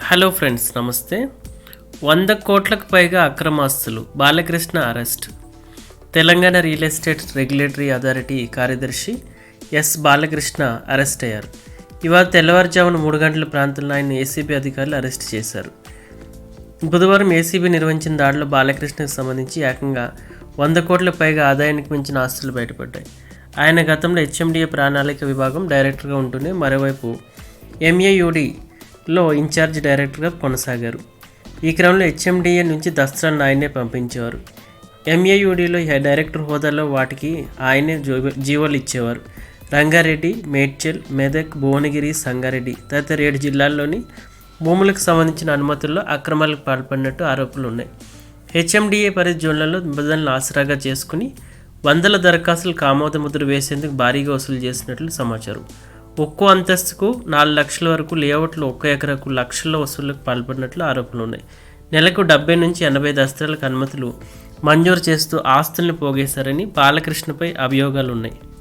Hello friends నమస్తే. వంద కోట్లకు పైగా అక్రమాస్తులు Balakrishna arrest. Telangana real estate regulatory authority కార్యదర్శి ఎస్ బాలకృష్ణ అరెస్ట్ అయ్యారు. ఇవాళ తెల్లవారుజామున మూడు గంటల ప్రాంతంలో ఆయన ఏసీబీ అధికారులు అరెస్ట్ చేశారు. బుధవారం ఏసీబీ నిర్వహించిన దాడిలో బాలకృష్ణకు సంబంధించి ఏకంగా వంద కోట్ల పైగా ఆదాయానికి మించిన ఆస్తులు బయటపడ్డాయి. ఆయన గతంలో హెచ్ఎండిఏ ప్రణాళిక విభాగం డైరెక్టర్గా ఉంటూనే మరోవైపు లో ఇన్ఛార్జ్ డైరెక్టర్గా కొనసాగారు. ఈ క్రమంలో హెచ్ఎండిఏ నుంచి దసరాను ఆయనే పంపించేవారు. ఎంఏయుడిలో డైరెక్టర్ హోదాలో వాటికి ఆయనే జో- జీవోలు ఇచ్చేవారు. రంగారెడ్డి మేడ్చల్ మెదక్ భువనగిరి సంగారెడ్డి తదితర ఏడు జిల్లాల్లోని భూములకు సంబంధించిన అనుమతుల్లో అక్రమాలకు పాల్పడినట్టు ఆరోపణలు ఉన్నాయి. హెచ్ఎండిఏ పరిధి జోన్లలో నిబంధనలు ఆసరాగా చేసుకుని వందల దరఖాస్తులకు ఆమోద ముద్ర వేసేందుకు భారీగా వసూలు చేసినట్లు సమాచారం. ఒక్కో అంతస్తుకు నాలుగు లక్షల వరకు లేఅవుట్లు ఒక్క ఎకరకు లక్షల వసూళ్ళకు పాల్పడినట్లు ఆరోపణలు ఉన్నాయి. నెలకు డెబ్బై నుంచి ఎనభై దస్తాలకు అనుమతులు మంజూరు చేస్తూ ఆస్తుల్ని పోగేశారని బాలకృష్ణపై అభియోగాలు ఉన్నాయి